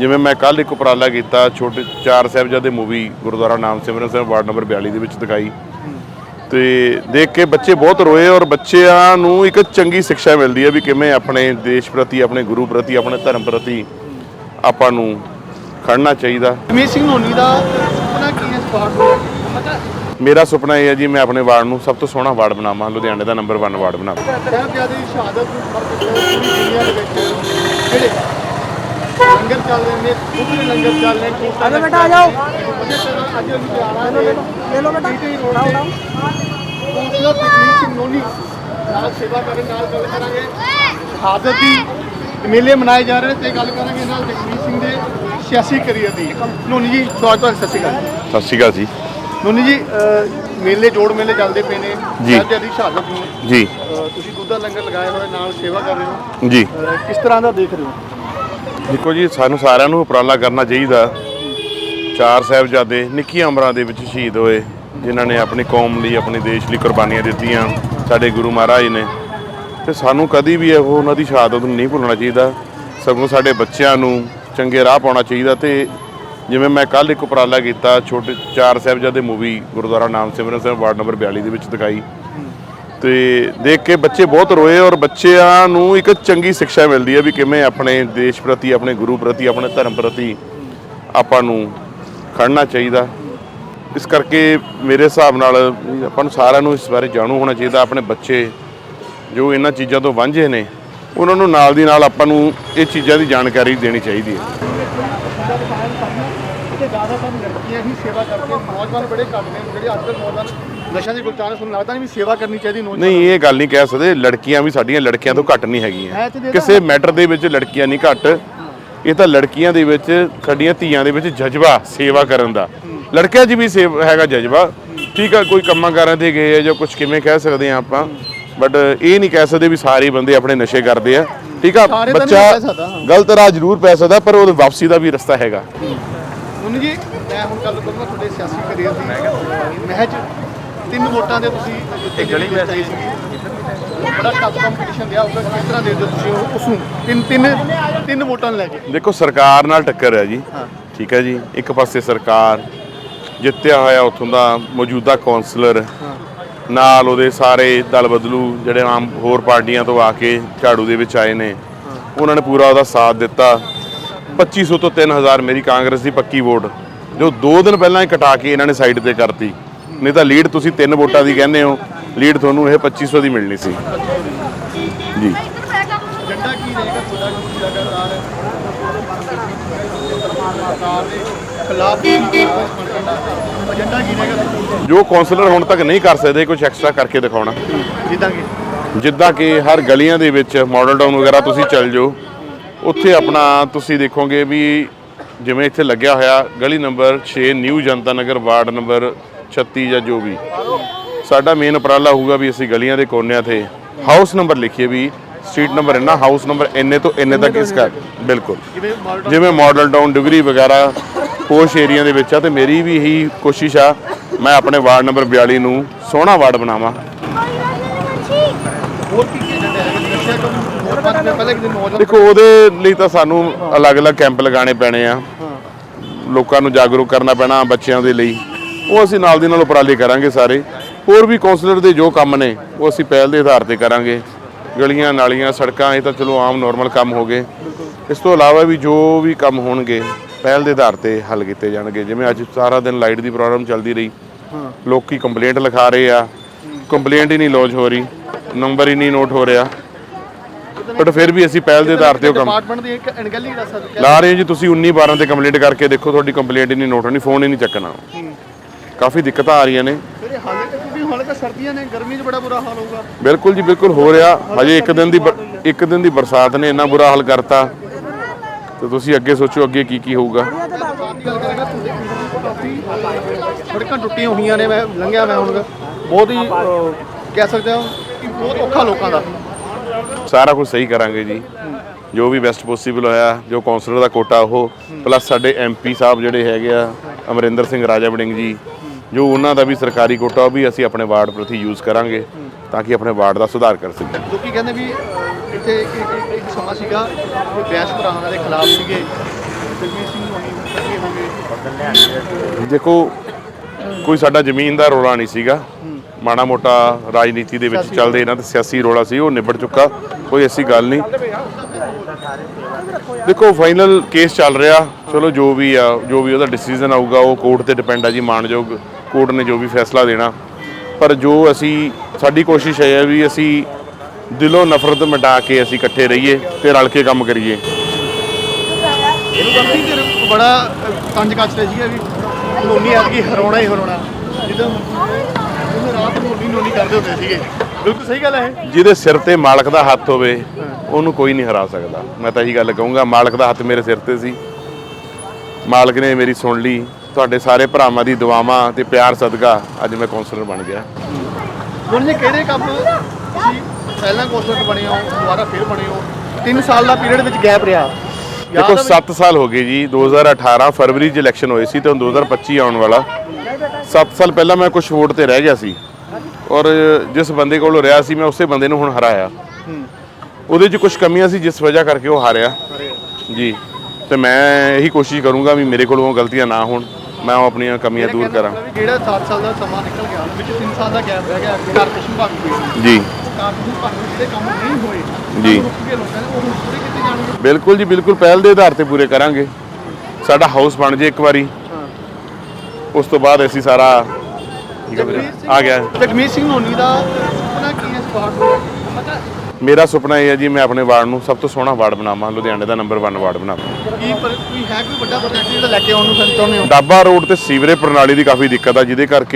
ਜਿਵੇਂ ਮੈਂ ਕੱਲ ਇੱਕ ਉਪਰਾਲਾ ਕੀਤਾ ਛੋਟੇ ਚਾਰ ਸਾਹਿਬਜ਼ਾਦੇ ਮੂਵੀ ਗੁਰਦੁਆਰਾ ਨਾਮ ਸਿਮਰਨ ਸਾਹਿਬ ਵਾਰਡ ਨੰਬਰ 42 ਦੇ ਵਿੱਚ ਦਿਖਾਈ। ਤੇ ਦੇਖ ਕੇ ਬੱਚੇ ਬਹੁਤ ਰੋਏ ਔਰ ਬੱਚਿਆਂ ਨੂੰ ਇੱਕ ਚੰਗੀ ਸਿੱਖਿਆ ਮਿਲਦੀ ਹੈ ਵੀ ਕਿਵੇਂ ਆਪਣੇ ਦੇਸ਼ ਪ੍ਰਤੀ ਆਪਣੇ ਗੁਰੂ ਪ੍ਰਤੀ ਆਪਣੇ ਧਰਮ ਪ੍ਰਤੀ ਆਪਾਂ ਨੂੰ ਖੜਨਾ ਚਾਹੀਦਾ। ਸਿੰਘ ਧੋਨੀ ਦਾ ਸੁਪਨਾ ਕੀ ਹੈ ਸਪਾਟ ਪਤਾ ਮੇਰਾ ਸੁਪਨਾ ਇਹ ਹੈ ਜੀ ਮੈਂ ਆਪਣੇ ਵਾਰਡ ਨੂੰ ਸਭ ਤੋਂ ਸੋਹਣਾ ਵਾਰਡ ਬਣਾਵਾਂ ਲੁਧਿਆਣੇ ਦਾ ਨੰਬਰ 1 ਵਾਰਡ ਬਣਾਵਾਂ। ਸਾਹਿਬਜ਼ਾਦੇ ਦੀ ਸ਼ਹਾਦਤ ਨੂੰ ਸਮਰਪਿਤ ਹੈ ਪੂਰੀ ਦੁਨੀਆ ਦੇ ਵਿੱਚ। ਜਿਹੜੇ ਲੰਗਰ ਚੱਲ ਰਹੇ ਨੇ ਦੂਸਰੇ ਲੰਗਰ ਚੱਲ ਰਹੇ ਨੇ ਅਰੇ ਬੇਟਾ ਆ ਜਾਓ। ਅੱਜ ਅਸੀਂ ਆ ਰਹੇ ਨੇ ਲੈ ਲਓ ਬੇਟਾ। ਪੀਟੀ ਰੋਡ ਤੇ ਕੌਂਸਲਰ ਜਗਮੀਤ ਸਿੰਘ ਨੋਨੀ ਨਾਲ ਸੇਵਾ ਕਰਨ ਨਾਲ ਗੱਲ ਕਰਾਂਗੇ। ਸ਼ਹਾਦਤ ਦੀ ਮੇਲੇ ਮਨਾਏ ਜਾ ਰਹੇ ਨੇ ਤੇ ਗੱਲ ਕਰਾਂਗੇ ਨਾਲ ਜਗਮੀਤ ਸਿੰਘ ਦੇ ਸਿਆਸੀ ਕਰੀਅਰ ਦੀ। ਨੋਨੀ ਜੀ ਸਵਾਗਤ ਹੈ ਸਤਿ ਸ਼੍ਰੀ ਅਕਾਲ ਸਤਿ ਸ਼੍ਰੀ ਅਕਾਲ ਜੀ। ਨੋਨੀ ਜੀ ਮੇਲੇ ਜੋੜ ਮੇਲੇ ਚੱਲਦੇ ਪਏ ਨੇ। ਜੀ। ਸਾਹਿਬਜ਼ਾਦੇ ਦੀ ਸ਼ਹਾਦਤ ਨੂੰ ਜੀ। ਤੁਸੀਂ ਦੁੱਧ ਦਾ ਲੰਗਰ ਲਗਾਇਆ ਹੋਇਆ ਨਾਲ ਸੇਵਾ ਕਰ ਰਹੇ ਹੋ। ਜੀ। ਕਿਸ ਤਰ੍ਹਾਂ ਦਾ ਦੇਖ ਰਹੇ ਹੋ? ਦੇਖੋ ਜੀ, ਸਾਨੂੰ ਸਾਰਿਆਂ ਨੂੰ ਉਪਰਾਲਾ ਕਰਨਾ ਚਾਹੀਦਾ। ਚਾਰ ਸਾਹਿਬਜ਼ਾਦੇ, ਨਿੱਕੀਆਂ ਉਮਰਾਂ ਦੇ ਵਿੱਚ ਸ਼ਹੀਦ ਹੋਏ, ਜਿਨ੍ਹਾਂ ਨੇ ਆਪਣੀ ਕੌਮ ਲਈ, ਆਪਣੇ ਦੇਸ਼ ਲਈ ਕੁਰਬਾਨੀਆਂ ਦਿੱਤੀਆਂ, ਸਾਡੇ ਗੁਰੂ ਮਹਾਰਾਜ ਨੇ। ਤੇ ਸਾਨੂੰ ਕਦੀ ਵੀ ਇਹ ਉਹਨਾਂ ਦੀ ਸ਼ਹਾਦਤ ਨੂੰ ਨਹੀਂ ਭੁੱਲਣਾ ਚਾਹੀਦਾ। ਸਗੋਂ ਸਾਡੇ ਬੱਚਿਆਂ ਨੂੰ ਚੰਗੇ ਰਾਹ ਪਾਉਣਾ ਚਾਹੀਦਾ ਤੇ ਜਿਵੇਂ ਮੈਂ ਕੱਲ ਇੱਕ ਉਪਰਾਲਾ ਕੀਤਾ, ਛੋਟੇ ਚਾਰ ਸਾਹਿਬਜ਼ਾਦੇ ਮੂਵੀ ਗੁਰਦੁਆਰਾ ਨਾਮ ਸਿਮਰਨ ਸਾਹਿਬ, ਵਾਰਡ ਨੰਬਰ 42 ਦੇ ਵਿੱਚ ਦਿਖਾਈ। ਤੇ ਦੇਖ ਕੇ ਬੱਚੇ ਬਹੁਤ ਰੋਏ ਔਰ ਬੱਚਿਆਂ ਨੂੰ ਇੱਕ ਚੰਗੀ ਸਿੱਖਿਆ ਮਿਲਦੀ ਹੈ ਵੀ ਕਿਵੇਂ ਆਪਣੇ ਦੇਸ਼ ਪ੍ਰਤੀ, ਆਪਣੇ ਗੁਰੂ ਪ੍ਰਤੀ, ਆਪਣੇ ਧਰਮ ਪ੍ਰਤੀ ਆਪਾਂ ਨੂੰ ਖੜਨਾ ਚਾਹੀਦਾ। ਇਸ ਕਰਕੇ ਮੇਰੇ ਹਿਸਾਬ ਨਾਲ ਆਪਾਂ ਨੂੰ ਸਾਰਿਆਂ ਨੂੰ ਇਸ ਬਾਰੇ ਜਾਣੂ ਹੋਣਾ ਚਾਹੀਦਾ, ਆਪਣੇ ਬੱਚੇ ਜੋ ਇਹਨਾਂ ਚੀਜ਼ਾਂ ਤੋਂ ਵਾਂਝੇ ਨੇ, ਉਹਨਾਂ ਨੂੰ ਨਾਲ ਦੀ ਨਾਲ ਆਪਾਂ ਨੂੰ ਇਹ ਚੀਜ਼ਾਂ ਦੀ ਜਾਣਕਾਰੀ ਦੇਣੀ ਚਾਹੀਦੀ ਹੈ। ਤੇ ਜ਼ਿਆਦਾਤਰ ਲੜਕੀਆਂ ਹੀ ਸੇਵਾ ਕਰਦੇ ਨੌਜਵਾਨ ਬੜੇ ਘੱਟ ਨੇ ਜਿਹੜੇ ਅੱਜ ਕੱਲ੍ਹ ਨੌਜਵਾਨ ਨਸ਼ਾ ਦੀ ਗੁਲਤਾਨ ਸੁਣ ਲੱਗਦਾ ਨਹੀਂ ਵੀ ਸੇਵਾ ਕਰਨੀ ਚਾਹੀਦੀ ਨੌਜਵਾਨ ਨਹੀਂ ਇਹ ਗੱਲ ਨਹੀਂ ਕਹਿ ਸਕਦੇ ਲੜਕੀਆਂ ਵੀ ਸਾਡੀਆਂ ਲੜਕਿਆਂ ਤੋਂ ਘੱਟ ਨਹੀਂ ਹੈ ਹੈਗੀਆਂ ਤੇ ਦੇਖੋ- ਕਿਸੇ ਮੈਟਰ ਦੇ ਵਿੱਚ ਲੜਕੀਆਂ ਨਹੀਂ ਘੱਟ ਇਹ ਤਾਂ ਲੜਕੀਆਂ ਦੇ ਵਿੱਚ ਸਾਡੀਆਂ ਧੀਆਂ ਦੇ ਵਿੱਚ ਜਜ਼ਬਾ ਸੇਵਾ ਕਰਨ ਦਾ। ਲੜਕਿਆਂ 'ਚ ਵੀ ਸੇਵ ਹੈਗਾ ਜਜ਼ਬਾ। ਠੀਕ ਆ ਕੋਈ ਕੰਮਾਂ ਕਾਰਾਂ ਤੇ ਗਏ ਆ ਜਾਂ ਕੁਝ ਕਿਵੇਂ ਕਹਿ ਸਕਦੇ ਆ ਆਪਾਂ ਬਟ ਇਹ ਨਹੀਂ ਕਹਿ ਸਕਦੇ ਵੀ ਸਾਰੇ ਬੰਦੇ ਆਪਣੇ ਨਸ਼ੇ ਕਰਦੇ ਆ। ਠੀਕ ਆ ਬੱਚਾ। ਗਲਤ ਰਾਹ ਜ਼ਰੂਰ ਪੈ ਸਕਦਾ ਪਰ ਉਹਦੇ ਵਾਪਸੀ ਦਾ ਵੀ ਰਸਤਾ ਹੈਗਾ। ਹੁਣ ਜੀ ਮੈਂ ਹੁਣ ਗੱਲ ਕਰੂੰਗਾ ਤੁਹਾਡੇ ਸਿਆਸੀ ਕਰੀਅਰ ਦੀ। ਮਹਿਜ ਤਿੰਨ ਵੋਟਾਂ ਦੇ ਤੁਸੀਂ ਜਿੱਤੇ ਗਲੀ ਵਿੱਚ ਆਈ ਸੀ ਬੜਾ ਟਫ ਕੰਪੀਟੀਸ਼ਨ ਰਿਹਾ ਹੋਊਗਾ ਕਿਸ ਤਰ੍ਹਾਂ ਦੇ ਦਿਓ ਤੁਸੀਂ ਉਹ- ਉਸ ਨੂੰ ਤਿੰਨ ਤਿੰਨ ਤਿੰਨ ਵੋਟਾਂ ਲੈ ਕੇ। ਦੇਖੋ ਸਰਕਾਰ ਨਾਲ ਟੱਕਰ ਹੈ ਜੀ। ਠੀਕ ਹੈ ਜੀ। ਇੱਕ ਪਾਸੇ ਸਰਕਾਰ ਜਿੱਤਿਆ ਹੋਇਆ ਉੱਥੋਂ ਦਾ ਮੌਜੂਦਾ ਕੌਂਸਲਰ। ਨਾਲ ਉਹਦੇ ਸਾਰੇ ਦਲ ਬਦਲੂ ਜਿਹੜੇ ਆਮ ਹੋਰ ਪਾਰਟੀਆਂ ਤੋਂ ਆ ਕੇ ਝਾੜੂ ਦੇ ਵਿੱਚ ਆਏ ਨੇ। ਉਹਨਾਂ ਨੇ ਪੂਰਾ ਉਹਦਾ ਸਾਥ ਦਿੱਤਾ। 2500 ਤੋਂ 3000 ਮੇਰੀ ਕਾਂਗਰਸ ਦੀ ਪੱਕੀ ਵੋਟ। ਜੋ 2 ਦਿਨ ਪਹਿਲਾਂ ਹੀ ਕਟਾ ਕੇ ਇਹਨਾਂ ਨੇ ਸਾਈਡ ਤੇ ਕਰਤੀ। ਨਹੀਂ ਤਾਂ ਲੀਡ ਤੁਸੀਂ ਤਿੰਨ ਵੋਟਾਂ ਦੀ ਕਹਿੰਦੇ ਹੋ। ਲੀਡ ਤੁਹਾਨੂੰ ਇਹ 2500 ਦੀ ਮਿਲਣੀ ਸੀ। ਜੀ। ਏਜੰਡਾ ਕੀ ਰਹੇਗਾ ਤੁਹਾਡਾ? ਕਿ ਲਗਾਤਾਰ ਸਰਕਾਰ ਦੇ ਖਿਲਾਫ ਏਜੰਡਾ ਕੀ ਰਹੇਗਾ ਤੁਹਾਡਾ? ਜੋ ਕੌਂਸਲਰ ਹੁਣ ਤੱਕ ਨਹੀਂ ਕਰ ਸਕਦੇ ਕੁਝ ਐਕਸਟਰਾ ਕਰਕੇ ਦਿਖਾਉਣਾ। ਜਿੱਦਾਂ ਕਿ? ਜਿੱਦਾਂ ਕਿ ਹਰ ਗਲੀਆਂ ਦੇ ਵਿੱਚ ਮਾਡਲ ਟਾਊਨ ਵਗੈਰਾ ਤੁਸੀਂ ਚੱਲ ਜਾਓ। ਉੱਥੇ ਆਪਣਾ ਤੁਸੀਂ ਦੇਖੋਗੇ ਵੀ ਜਿਵੇਂ ਇੱਥੇ ਲੱਗਿਆ ਹੋਇਆ, ਗਲੀ number 6 new Janta Nagar, ward number 36 ਜਾਂ ਜੋ ਵੀ। ਸਾਡਾ ਮੇਨ ਉਪਰਾਲਾ ਹੋਊਗਾ ਵੀ ਅਸੀਂ ਗਲੀਆਂ ਦੇ ਕੋਨਿਆਂ ਤੇ ਹਾਊਸ ਨੰਬਰ ਲਿਖੀਏ ਵੀ ਸਟਰੀਟ ਨੰਬਰ ਇੰਨਾ ਹਾਊਸ ਨੰਬਰ ਇੰਨੇ ਤੋਂ ਇੰਨੇ ਤੱਕ ਇਸ ਕਰ ਬਿਲਕੁਲ। ਜਿਵੇਂ ਮਾਡਲ ਟਾਊਨ ਡਿਗਰੀ ਵਗੈਰਾ, ਪੋਸ਼ ਏਰੀਆ ਦੇ ਵਿੱਚ ਆ, ਤੇ ਮੇਰੀ ਵੀ ਇਹੀ ਕੋਸ਼ਿਸ਼ ਆ, ਮੈਂ ਆਪਣੇ ਵਾਰਡ ਨੰਬਰ 42 ਨੂੰ ਸੋਹਣਾ ਵਾਰਡ ਬਣਾਵਾਂ। ਹੋਰ ਕੀ ਕੀ ਏਜੰਡਾ ਹੈਗਾ ਨਸ਼ਾ ਕਮ ਹੋਰ ਪੰਜ ਦਿਨ ਪਹਿਲੇ ਕਿ ਨੌਜਵਾਨ ਦੇਖੋ ਉਹਦੇ ਲਈ ਤਾਂ ਸਾਨੂੰ ਅਲੱਗ-ਅਲੱਗ ਕੈਂਪ ਲਗਾਉਣੇ ਪੈਣੇ ਆ। ਲੋਕਾਂ ਨੂੰ ਜਾਗਰੂਕ ਕਰਨਾ ਪੈਣਾ ਬੱਚਿਆਂ ਦੇ ਲਈ। ਉਹ ਅਸੀਂ ਨਾਲ ਦੀ ਨਾਲ ਉਪਰਾਲੇ ਕਰਾਂਗੇ ਸਾਰੇ। ਹੋਰ ਵੀ ਕਾਉਂਸਲਰ ਦੇ ਜੋ ਕੰਮ ਨੇ ਉਹ ਅਸੀਂ ਪਹਿਲ ਦੇ ਆਧਾਰ ਤੇ ਕਰਾਂਗੇ। ਗਲੀਆਂ ਨਾਲੀਆਂ ਸੜਕਾਂ ਇਹ ਤਾਂ ਚਲੋ ਆਮ ਨਾਰਮਲ ਕੰਮ ਹੋ ਗਏ। ਇਸ ਤੋਂ ਇਲਾਵਾ ਵੀ ਜੋ ਵੀ ਕੰਮ ਹੋਣਗੇ ਪਹਿਲ ਦੇ ਆਧਾਰ ਤੇ ਹੱਲ ਕੀਤੇ ਜਾਣਗੇ। ਜਿਵੇਂ ਅੱਜ ਸਾਰਾ ਦਿਨ ਲਾਈਟ ਦੀ ਪ੍ਰੋਬਲਮ ਚੱਲਦੀ ਰਹੀ। ਲੋਕੀ ਕੰਪਲੇਂਟ ਲਿਖਾ ਰਹੇ ਆ। ਕੰਪਲੇਂਟ ਹੀ ਨਹੀਂ ਲੌਜ ਹੋ ਰਹੀ। ਨੰਬਰ ਹੀ ਨਹੀਂ ਨੋਟ ਹੋ ਰਿਹਾ। ਬਟ ਫਿਰ ਵੀ ਅਸੀਂ ਪਹਿਲ ਦੇ ਆਧਾਰ ਤੇ ਉਹ ਕੰਮ ਡਿਪਾਰਟਮੈਂਟ ਦੀ ਇੱਕ ਅਣਗਹਿਲੀ ਦਾ ਸਦਕਾ ਲਾ ਰਹੇ ਜੀ ਤੁਸੀਂ 19 12 ਤੇ ਕੰਪਲੇਂਟ ਕਰਕੇ ਦੇਖੋ ਤੁਹਾਡੀ ਕੰਪਲੇਂਟ ਹੀ ਨਹੀਂ ਨੋਟ ਹੋਣੀ ਫੋਨ ਹੀ ਨਹੀਂ ਚੱਕਣਾ। ਕਾਫੀ ਦਿੱਕਤਾਂ ਆ ਰਹੀਆਂ ਨੇ। ਫਿਰ ਇਹ ਹਾਲੇ ਤੱਕ ਵੀ ਹਾਲੇ ਤਾਂ ਸਰਦੀਆਂ ਨੇ ਗਰਮੀ 'ਚ ਬੜਾ ਬੁਰਾ ਹਾਲ ਹੋਊਗਾ। ਬਿਲਕੁਲ ਜੀ ਬਿਲਕੁਲ ਹੋ ਰਿਹਾ। ਹਜੇ ਇੱਕ ਦਿਨ ਦੀ ਬ- ਇੱਕ ਦਿਨ ਦੀ ਬਰਸਾਤ ਨੇ ਇੰਨਾ ਬੁਰਾ ਹਾਲ ਕਰਤਾ। ਤੇ ਤੁਸੀਂ ਅੱਗੇ ਸੋਚੋ ਅੱਗੇ ਕੀ ਕੀ ਹੋਊਗਾ। ਸੜਕਾਂ ਟੁੱਟੀਆਂ ਹੋਈਆਂ ਨੇ ਮੈਂ ਲੰਘਿਆ ਮੈਂ ਹੁਣ। ਬਹੁਤ ਹੀ ਕਹਿ ਸਕਦੇ ਹਾਂ ਬਹੁਤ ਔਖਾ ਲੋਕਾਂ ਦਾ ਸਾਰਾ ਕੁਝ ਸਹੀ ਕਰਾਂਗੇ ਜੀ। ਜੋ ਵੀ ਬੈਸਟ ਪੋਸੀਬਲ ਹੋਇਆ ਜੋ ਕਾਉਂਸਲਰ ਦਾ ਕੋਟਾ ਉਹ ਪਲੱਸ ਸਾਡੇ ਐਮਪੀ ਸਾਹਿਬ ਜਿਹੜੇ ਹੈਗੇ ਆ ਅਮਰਿੰਦਰ ਸਿੰਘ ਰਾਜਾ ਵੜਿੰਗ ਜੀ ਜੋ ਉਹਨਾਂ ਦਾ ਵੀ ਸਰਕਾਰੀ ਕੋਟਾ ਉਹ ਵੀ ਅਸੀਂ ਆਪਣੇ ਵਾਰਡ ਪ੍ਰਤੀ ਯੂਜ਼ ਕਰਾਂਗੇ ਤਾਂ ਕਿ ਆਪਣੇ ਵਾਰਡ ਦਾ ਸੁਧਾਰ ਕਰ ਸਕੀਏ। ਲੋਕੀ ਕਹਿੰਦੇ ਵੀ ਇੱਥੇ ਇੱਕ- ਸਮਾਂ ਸੀਗਾ ਕਿ ਬੈਸ ਭਰਾਵਾਂ ਦੇ ਖਿਲਾਫ ਸੀਗੇ। ਦੇਖੋ ਕੋਈ ਸਾਡਾ ਜ਼ਮੀਨ ਦਾ ਰੋਲਾ ਨਹੀਂ ਸੀਗਾ। ਮਾੜਾ ਮੋਟਾ ਰਾਜਨੀਤੀ ਦੇ ਵਿੱਚ ਚੱਲਦੇ ਇਹਨਾਂ ਦਾ ਸਿਆਸੀ ਰੋਲਾ ਸੀ ਉਹ ਨਿਬੜ ਚੁੱਕਾ ਕੋਈ ਐਸੀ ਗੱਲ ਨਹੀਂ। ਦੇਖੋ ਫਾਈਨਲ ਕੇਸ ਚੱਲ ਰਿਹਾ ਚਲੋ ਜੋ ਵੀ ਆ ਜੋ ਵੀ ਉਹਦਾ ਡਿਸੀਜਨ ਆਊਗਾ ਉਹ ਕੋਰਟ ਤੇ ਡਿਪੈਂਡ ਆ ਜੀ ਮਾਨਯੋਗ ਕੋਰਟ ਨੇ ਜੋ ਵੀ ਫੈਸਲਾ ਦੇਣਾ। ਪਰ ਜੋ ਅਸੀਂ ਸਾਡੀ ਕੋਸ਼ਿਸ਼ ਹੈ ਵੀ ਅਸੀਂ ਦਿਲੋਂ ਨਫ਼ਰਤ ਮਿਟਾ ਕੇ ਅਸੀਂ ਇਕੱਠੇ ਰਹੀਏ ਤੇ ਰਲ ਕੇ ਕੰਮ ਕਰੀਏ। ਇਹਨੂੰ ਕਿ ਬੜਾ ਤੰਜ ਕੱਚਦੇ ਸੀਗਾ ਵੀ। ਨੋਨੀ ਐਤਕੀ ਹਰਾਉਣਾ ਹੀ ਹਰਾਉਣਾ। ਜਦੋਂ ਉਹਨੇ ਰਾਤ ਨੂੰ ਨੋਨੀ ਨੋਨੀ ਕਰਦੇ ਹੁੰਦੇ ਸੀਗੇ। ਬਿਲਕੁਲ ਸਹੀ ਗੱਲ ਹੈ ਇਹ। ਜਿਹਦੇ ਸਿਰ ਤੇ ਮਾਲਕ ਦਾ ਹੱਥ ਹੋਵੇ ਉਹਨੂੰ ਕੋਈ ਨਹੀਂ ਹਰਾ ਸਕਦਾ। ਮੈਂ ਤਾਂ ਇਹੀ ਗੱਲ ਕਹੂੰਗਾ ਮਾਲਕ ਦਾ ਹੱਥ ਮੇਰੇ ਸਿਰ ਤੇ ਸੀ। ਮਾਲਕ ਨੇ ਮੇਰੀ ਸੁਣ ਲਈ। ਤੁਹਾਡੇ ਸਾਰੇ ਭਰਾਵਾਂ ਦੀ ਦੁਆਵਾਂ ਤੇ ਪਿਆਰ ਸਦਕਾ ਅੱਜ ਮੈਂ ਕਾਉਂਸਲਰ ਬਣ ਗਿਆ। ਹੁਣ ਜੀ ਕਿਹੜੇ ਕੰਮ ਤੁਸੀਂ ਪਹਿਲਾਂ ਕੋਸਟ ਬਣੇ ਹੋ ਦੁਬਾਰਾ ਫਿਰ ਬਣੇ ਹੋ? 3 ਸਾਲ ਦਾ ਪੀਰੀਅਡ ਵਿੱਚ ਗੈਪ ਰਿਹਾ। ਯਾਦ ਦੇਖੋ ਆ ਵੀ- 7 ਸਾਲ ਹੋ ਗਏ ਜੀ। 2018 ਫਰਵਰੀ 'ਚ ਇਲੈਕਸ਼ਨ ਹੋਏ ਸੀ ਤੇ ਹੁਣ 2025 ਆਉਣ ਵਾਲਾ। 7 ਸਾਲ ਪਹਿਲਾਂ ਮੈਂ ਕੁਝ ਵੋਟ ਤੇ ਰਹਿ ਗਿਆ ਸੀ। ਔਰ ਜਿਸ ਬੰਦੇ ਕੋਲੋਂ ਰਿਹਾ ਸੀ ਮੈਂ ਉਸੇ ਬੰਦੇ ਨੂੰ ਹੁਣ ਹਰਾਇਆ। ਉਹਦੇ 'ਚ ਕੁਝ ਕਮੀਆਂ ਸੀ ਜਿਸ ਵਜ੍ਹਾ ਕਰਕੇ ਉਹ ਹਾਰਿਆ। ਜੀ। ਤੇ ਮੈਂ ਇਹੀ ਕੋਸ਼ਿਸ਼ ਕਰੂੰਗਾ ਵੀ ਮੇਰੇ ਕੋਲੋਂ ਉਹ ਗਲਤੀਆਂ ਨਾ ਹੋਣ। ਮੈਂ ਉਹ ਆਪਣੀਆਂ ਕਮੀਆਂ ਦੂਰ ਕਰਾਂ। ਜਿਹੜਾ 7 ਸਾਲ ਦਾ ਸਮਾਂ ਨਿਕਲ ਗਿਆ ਵਿੱਚ 3 ਸਾਲ ਦਾ ਗੈਪ ਰਹਿ ਗਿਆ ਕਾਰਪੋਰੇਸ਼ਨ ਭਾਗ ਜੀ। ਕਾਰਪੋਰੇਸ਼ਨ ਭਾਗ ਜਿਹੜੇ ਕੰਮ ਨਹੀਂ ਹੋਏ ਜੀ। ਬਿਲਕੁਲ ਜੀ ਬਿਲਕੁਲ ਪਹਿਲ ਦੇ ਆਧਾਰ ਤੇ ਪੂਰੇ ਕਰਾਂਗੇ। ਸਾਡਾ ਹਾਊਸ ਬਣ ਜੇ ਇੱਕ ਵਾਰੀ। ਉਸ ਤੋਂ ਬਾਅਦ ਅਸੀਂ ਸਾਰਾ? ਆ ਗਿਆ। ਜਗਮੀਤ ਸਿੰਘ ਨੋਨੀ ਦਾ ਸੁਪਨਾ ਕੀ ਹੈ ਸਪਾਟ ਪਤਾ ਮੇਰਾ ਸੁਪਨਾ ਇਹ ਹੈ ਜੀ ਮੈਂ ਆਪਣੇ ਵਾਰਡ ਨੂੰ ਸਭ ਤੋਂ ਸੋਹਣਾ ਵਾਰਡ ਬਣਾਵਾਂ ਲੁਧਿਆਣੇ ਦਾ ਨੰਬਰ 1 ਵਾਰਡ ਬਣਾਵਾਂ। ਕੀ ਪਰ ਕੋਈ ਹੈ ਕੋਈ ਵੱਡਾ ਪ੍ਰੋਜੈਕਟ ਜਿਹੜਾ ਲੈ ਕੇ ਆਉਣ ਨੂੰ ਫਿਰ ਚਾਹੁੰਦੇ ਹੋ? ਡਾਬਾ ਰੋਡ ਤੇ ਸੀਵਰੇਜ ਪ੍ਰਣਾਲੀ ਦੀ ਕਾਫੀ ਦਿੱਕਤ ਆ ਜਿਹਦੇ ਕਰਕੇ